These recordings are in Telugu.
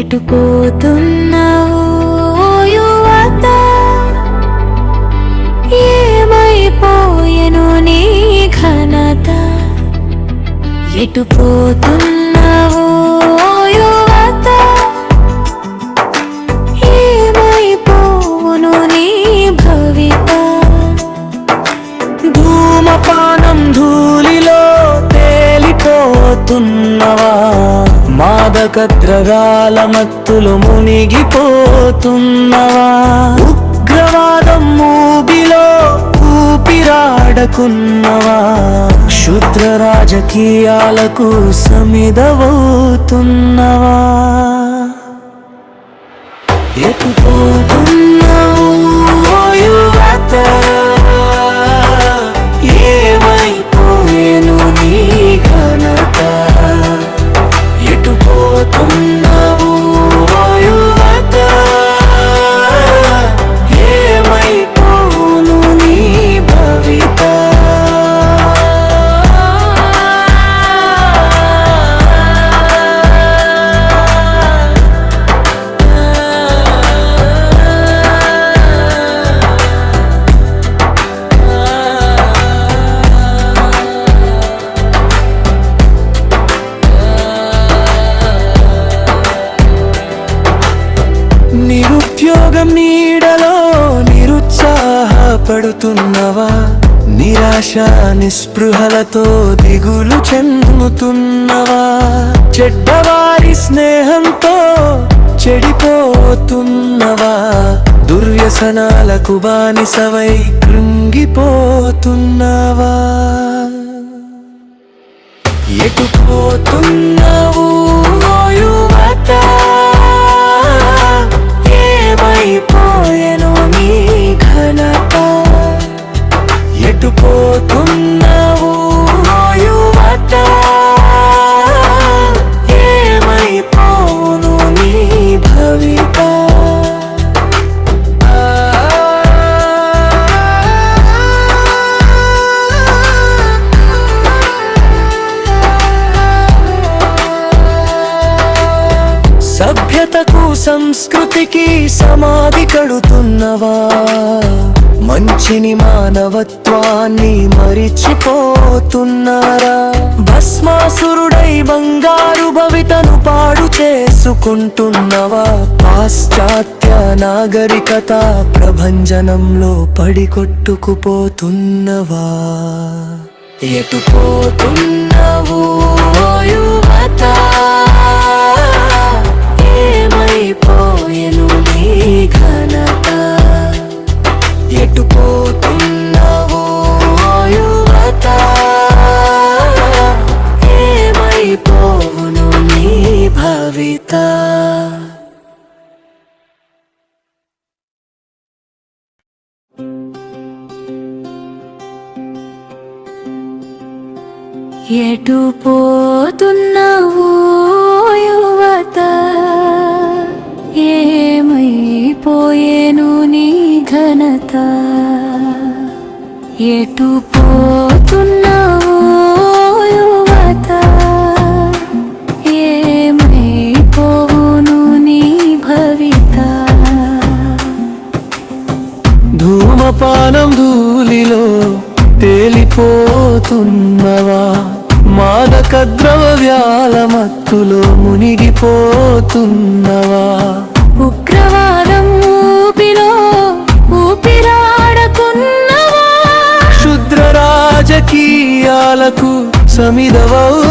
ఎటుపోతున్నావు యువత? ఏమైపోయెను నీ ఘనత? ఎటుపోతున్నా మాదక మత్తులు మునిగిపోతున్నవా? ఉగ్రవాదం మూగిలో ఊపిరాడకున్నవా? క్షుద్ర రాజకీయాలకు సమిదవవుతున్నవా? రోగం నీడలో నిరుత్సాహపడుతున్నవా? నిరాశ నిస్పృహలతో దిగులు చెందుతున్నవా? చెడ్డవారి స్నేహంతో చెడిపోతున్నవా? దుర్వ్యసనాలకు బానిసవై కృంగిపోతున్నవా? ఎటు పోతున్నావు సభ్యతకు సంస్కృతికి సమాధి కడుతున్నవా? మంచిని మానవత్వాన్ని మరిచిపోతున్నారా? భస్మాసురుడై బంగారు భవితను పాడు చేసుకుంటున్నవా? పాశ్చాత్య నాగరికత ప్రభంజనంలో పడికొట్టుకుపోతున్నవా? ఎటు పోతున్నావు ఓ యువత? కవిత ఎటు పోతున్నావు యువత? ఏమైపోయేను నీ ఘనత? ఎటు పో ద్రవ్యాల మత్తులో మునిగిపోతున్నవా? ఉగ్రవాదం ఊపిలో ఊపిరాడకున్నవా? క్షుద్ర రాజకీయాలకు సమిదవవుతున్నవా?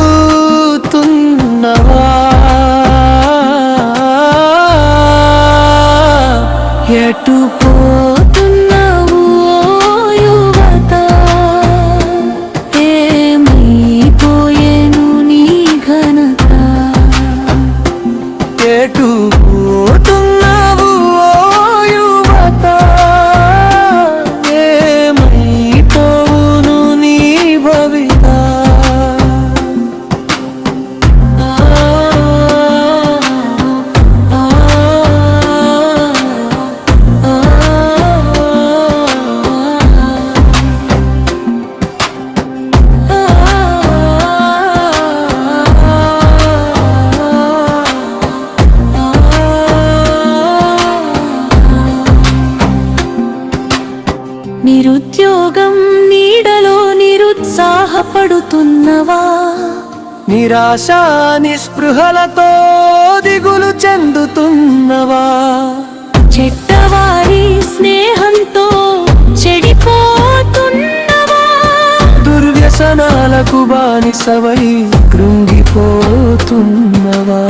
నిరుత్సాహపడుతున్నవా నిరాశ నిస్పృహలతో దిగులు చెందుతున్నవా? చెడ్డవారి స్నేహంతో చెడిపోతున్నవా? దుర్వ్యసనాలకు బానిసవై కృంగిపోతున్నవా?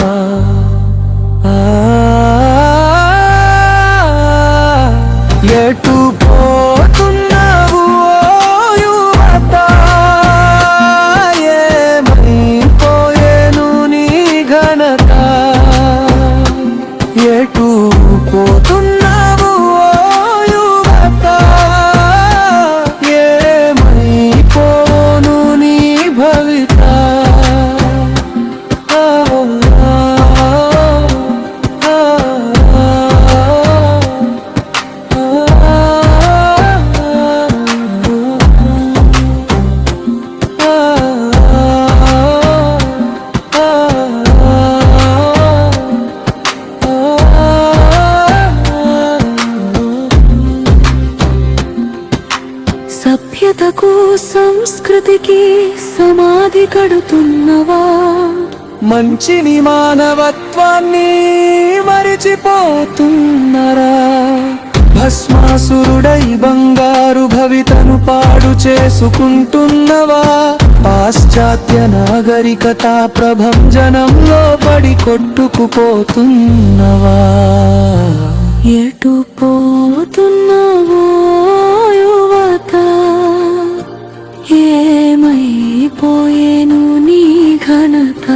సంస్కృతికి సమాధి కడుతున్నవా? మంచిని మానవత్వాన్ని మరిచిపోతున్నరా? భస్మాసురుడై బంగారు భవితను పాడు చేసుకుంటున్నవా? పాశ్చాత్య నాగరికత ప్రభంజనంలో పడి కొట్టుకుపోతున్నవా? ఎటు పోతున్నావో యువత? ఏమైపోయేను నీ ఘనత